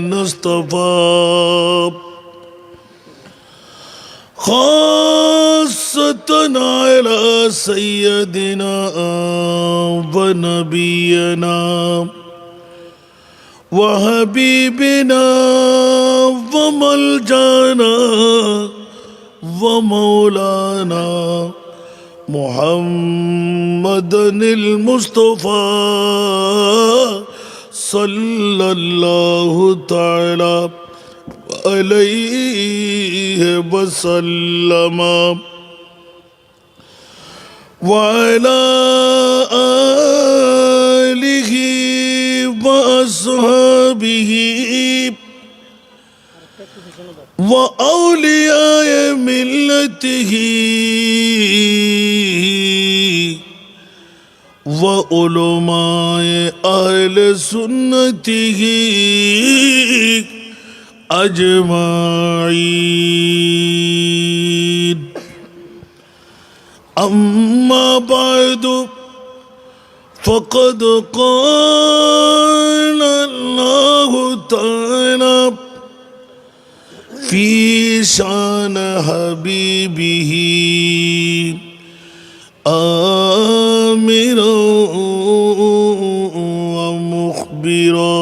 نصطفى خاصة على سيدنا ونبينا وحبيبنا وملجانا ومولانا محمد المصطفى صلى الله تعالى عليه وسلم. وعلى آله وأصحابه وأولياء ملته. وعلماء أهل سنته أجمعين أما بعد فقد قال الله تعالى في شان حبيبه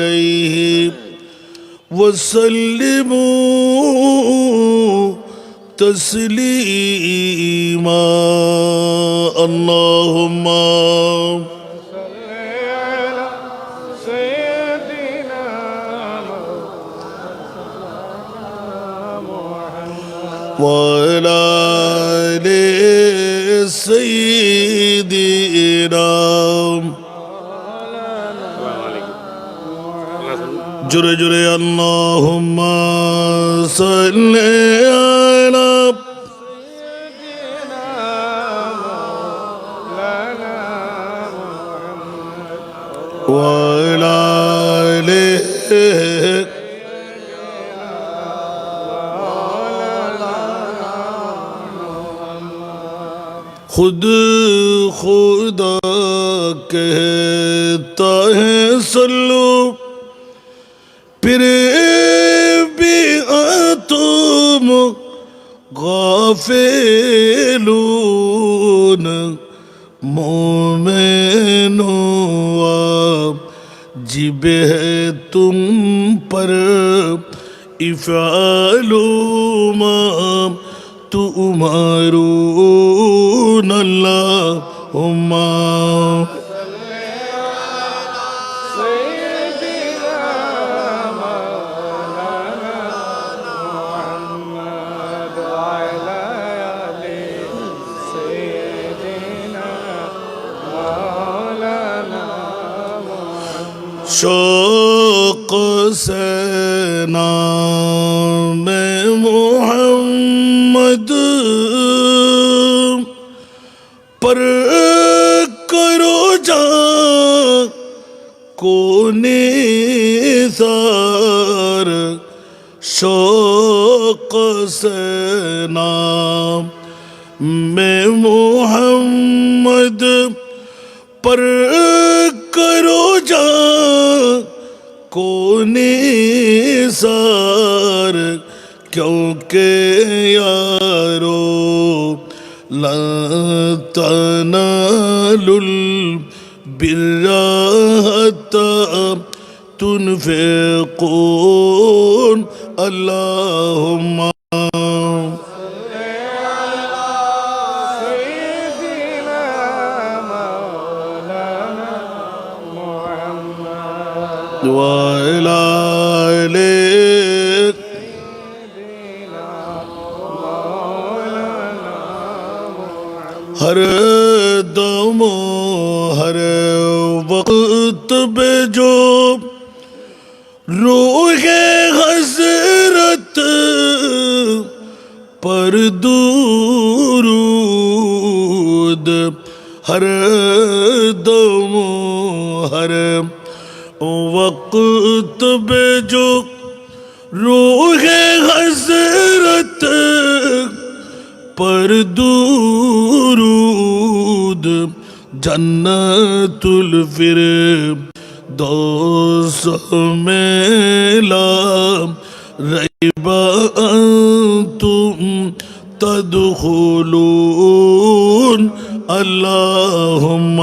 عليه. وسلموا تسليما. اللهم صل على سيدنا محمد. জোরে জোরে আল্লাহ সাল্লাহ পৃথিবী তুম গফেলুন মোমেনো জিবে তুম পর ইফালুমা তুমারুন আল্লাহ উমা شوق سے نام محمد پر کرو جا کونی سار شوق سے نام میں محمد پر کرو جا कोने सार क्योंकि यारो लतनालुल बिर्राहता तुनफिकून अल्लाहुम्मा हर दम हर वक्त पे जो रो रूह हजरत पर दूरूद हर दम हर वक्त बेजो रूह हजरत پر درود جنت الفر دوس میں لا ریب انتم تدخلون اللهم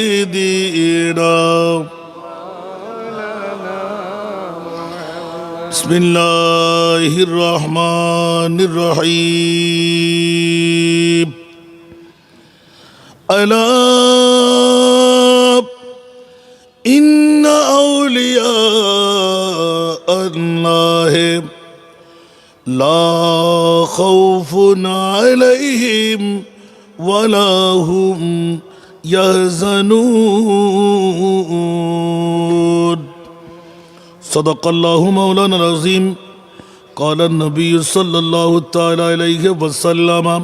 سيدنا بسم الله الرحمن الرحيم ألا إن أولياء الله لا خوف عليهم ولا هم يحزنون صدق الله مولانا العظيم قال النبي صلى الله تعالى عليه وسلم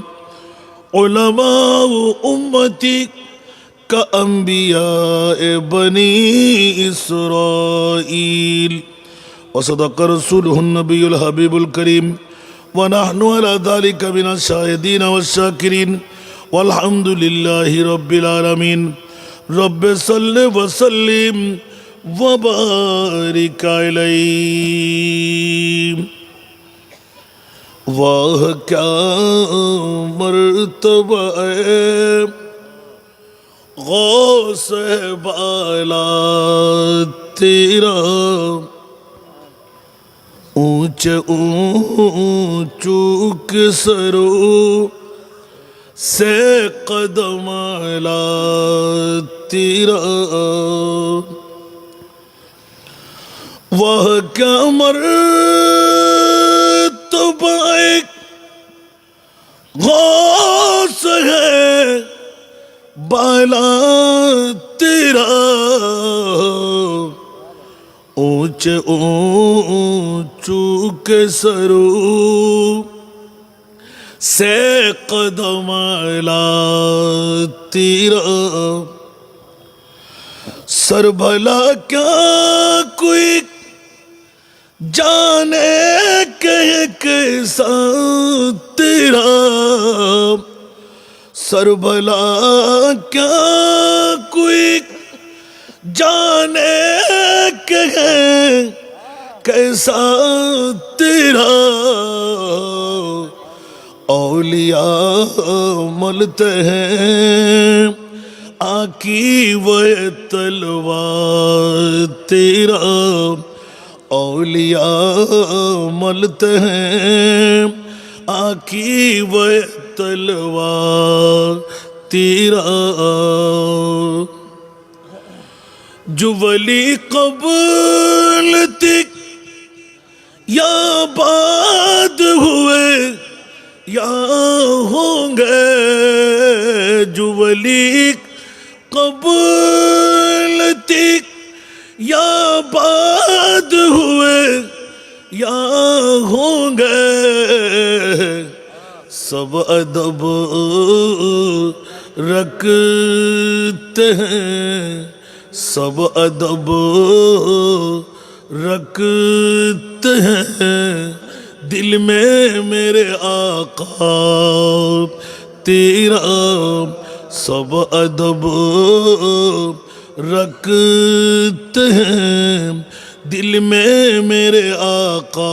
علماء أمتي كأنبياء بني إسرائيل وصدق رسوله النبي الحبيب الكريم ونحن على ذلك من الشاهدين والشاكرين والحمد للہ رب العالمين رب صل وسلم وبارك عليه واہ، کیا مرتبہ غوث بالا تیرا۔ اونچ اونچوک سرو سے قدم تیرا وہ مر تو بائک غوث ہے بالا تیرا اونچے اونچو کے سرو سے قدم لا تیرا سر بھلا کیا کوئی جانے کہ کیسا تیرا سر بھلا کیا کوئی جانے کہ کیسا تیرا اولیاء ملتے ہیں۔ آکی وے تلوار تیرا اولیاء ملتے ہیں۔ آکی وے تلوار تیرا جو ولی قبل تک یا با یا ہوں گے جو ولی قبول تک، یا باد ہوئے یا ہوں گے سب ادب رکھتے ہیں، سب ادب رکھتے ہیں۔ دل میں میرے آقا، تیرا سب ادب رکھتے ہیں۔ دل میں میرے آقا،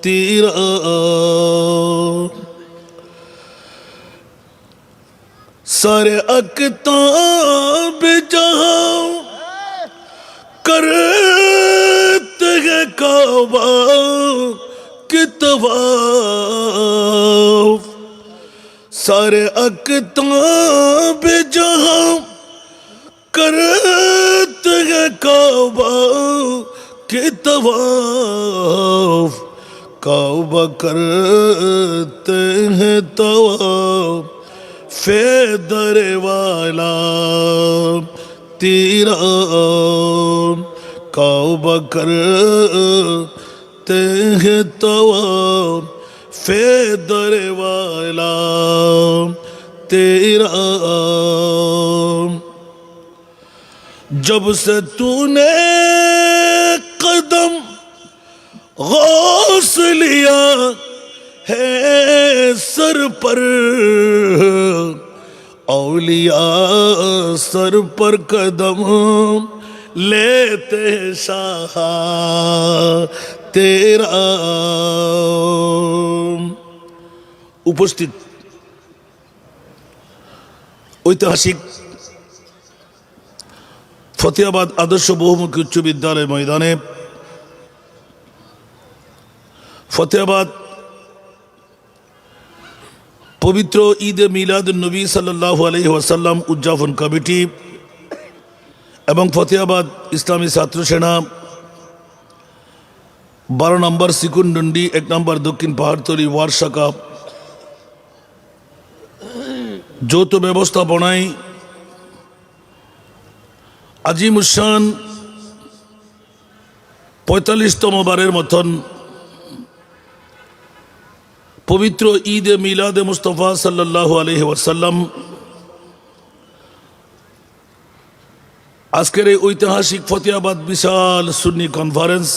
تیرا سارے اکتاب جہاں کرے۔ کعبہ کی طواف۔ سارے اکتاب جہاں کرت ہے کعبہ کی طواف۔ کعبہ کرتے ہیں طواف۔ فیدر والا تیرام توبہ کرتے ہیں تو فیدر والا تیرا جب سے تُو نے قدم غوث لیا ہے سر پر، اولیاء سر پر قدم۔ غوث لیا लेते शाह तेरा উপস্থিত ঐতিহাসিক ফতেহাবাদ আদর্শ বহুমুখী উচ্চ বিদ্যালয় ময়দানে ফতেহাবাদ পবিত্র ঈদে মিলাদ নবী সাল্লাহ আলহি ওয়াসাল্লাম উদযাপন কমিটি এবং ফতেহাবাদ ইসলামী ছাত্র সেনা, বারো নম্বর সিকুন্ডন্ডি এক নম্বর দক্ষিণ পাহাড়তলি ওয়ার শাখা যৌথ ব্যবস্থাপনায় আজিমুসান পঁয়তাল্লিশতম বারের মতন পবিত্র ঈদ ঈদে মিলাদে মুস্তফা সাল্লাহ আলহি ওয়াসাল্লাম আজকের এই ঐতিহাসিক ফতেহাবাদ বিশাল সুন্নি কনফারেন্স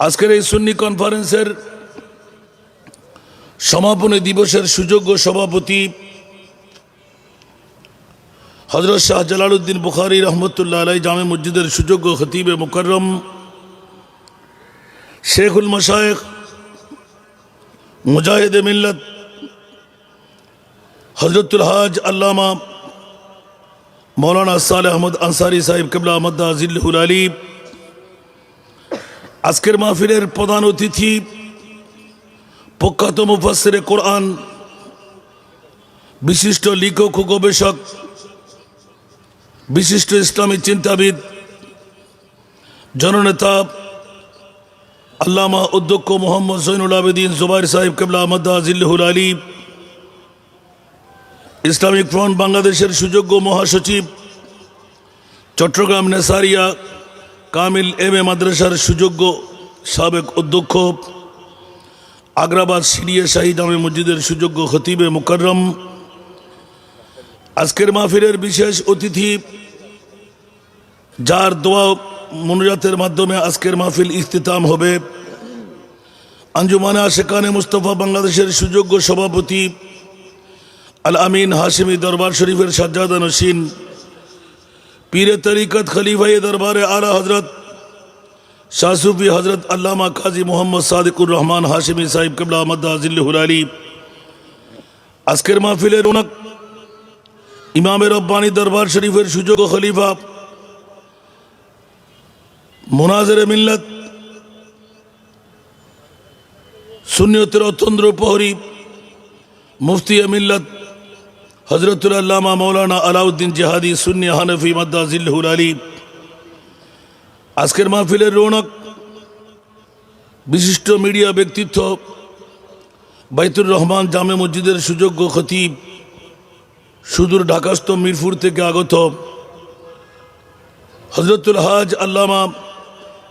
আজকের এই সুন্নি কনফারেন্সের সমাপনী দিবসের সুযোগ্য সভাপতি হজরত শাহ জালালউদ্দিন বুখারি রহমতুল্লাহ আলাই জামে মসজিদের সুযোগ্য খতিবে মুকরম শেখুল মশায়েখ মুজাহিদ মিল্লত হজরতুল হাজ আল্লামা মৌলানা সালে আহমদ আনসারি সাহেব কেবলা আহমদ আজিল্লুল আলী আজকের মাহফিলের প্রধান অতিথি, প্রখ্যাত মুফাসিরে কোরআন, বিশিষ্ট লেখক ও গবেষক, বিশিষ্ট ইসলামী চিন্তাবিদ, জননেতা, আল্লামা অধ্যক্ষ মোহাম্মদ জৈনুল আবেদিন জুবাইর সাহেব কেবলা আহমদ আজিল্লুল আলী ইসলামিক ফ্রন্ট বাংলাদেশের সুযোগ্য মহাসচিব, চট্টগ্রাম নেসারিয়া কামিল এম এ মাদ্রাসার সুযোগ্য সাবেক অধ্যক্ষ, আগ্রাবাদ সিরিয়া শাহিদ আমে মসজিদের সুযোগ্য খতিবে মুকরম আজকের মাহফিলের বিশেষ অতিথি, যার দোয়া মনোজাতের মাধ্যমে আজকের মাহফিল ইখতিতাম হবে। আঞ্জুমানা শেখানে মুস্তফা বাংলাদেশের সুযোগ্য সভাপতি আল আমিন হাশিমি দরবার শরীফের সাজ্জাদা নসীন, পীরে তরিকত খলিফাই দরবারে আলা হজরত শাহসুফি হজরত আল্লামা কাজী মোহাম্মদ সাদিকুর রহমান হাশিমি সাহিব কেবলা আহমদ আজিল্লুর আলী আজকের মাহফিলের রৌনক ইমামের রব্বানী দরবার শরীফের সুযোগ খলিফা মোনাজের মিল্লত সুনিয়তের অতন্দ্র প্রহরী মুফতি মিল্লত হজরতুল আল্লামা মৌলানা আলাউদ্দিন জেহাদি সুন্নি হানফি মাদ্দা জিল্লুল আলী আজকের মাহফিলের রৌনক, বিশিষ্ট মিডিয়া ব্যক্তিত্ব বাইতুর রহমান জামে মসজিদের সুযোগ্য খতিব, সুদূর ঢাকাস্থ মিরপুর থেকে আগত হজরতুল হাজ আল্লামা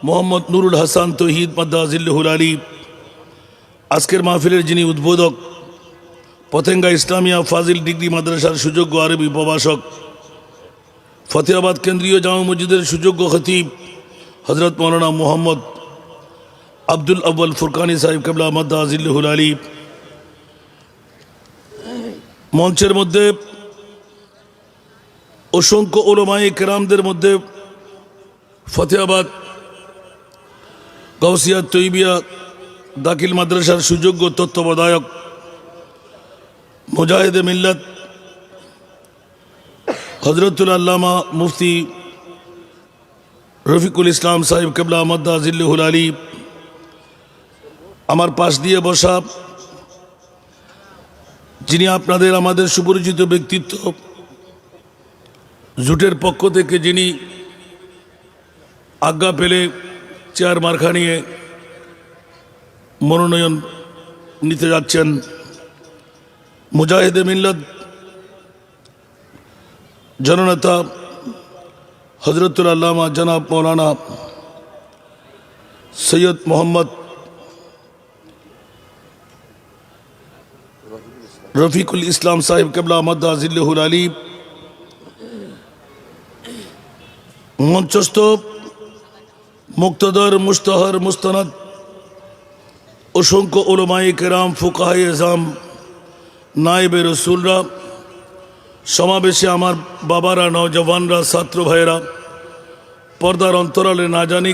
মোহাম্মদ নুরুল হাসান তহিদ মাদ্দাজিল্লুল আলী আজকের মাহফিলের যিনি উদ্বোধক পতেঙ্গা ইসলামিয়া ফাজিল ডিগ্রি মাদ্রাসার সুযোগ্য আরবি প্রভাষক, ফতেহাবাদ কেন্দ্রীয় জামা মসজিদের সুযোগ্য খতিব হজরত মৌলানা মোহাম্মদ আব্দুল আব্বাল ফুরকানি সাহেব কেবলা আহমদ আজিল্লুল আলী মঞ্চের মধ্যে অসংখ্য ওলমাই কেরামদের মধ্যে ফতেহাবাদ গৌসিয়া তৈবিয়া দাখিল মাদ্রাসার সুযোগ্য তত্ত্বাবধায়ক মুজাহিদে মিল্লত হজরতুল আল্লামা মুফতি রফিকুল ইসলাম সাহেব কেবলা আহমদ আজিল্লুল আলী আমার পাশ দিয়ে বসা, যিনি আপনাদের আমাদের সুপরিচিত ব্যক্তিত্ব, জুটের পক্ষ থেকে যিনি আজ্ঞা পেলে চেয়ার মার্কা নিয়ে মনোনয়ন নিতে যাচ্ছেন মুজাহিদে মিল্লাত, জননেতা হজরতুল আল্লামা জনাব মৌলানা সৈয়দ মোহাম্মদ রফিকুল ইসলাম সাহেব কেবলা আহমদ আজিল্লাহুল আলী মঞ্চস্থ মুক্তদর মুস্তহর মুস্তানাদ, অসংখ্য ওলমাই কেরাম ফুকাহাই এজাম নাইবে রসুলরা সমাবেশে আমার বাবারা নওজওয়ানরা ছাত্র ভাইয়েরা পর্দার অন্তরালে না জানি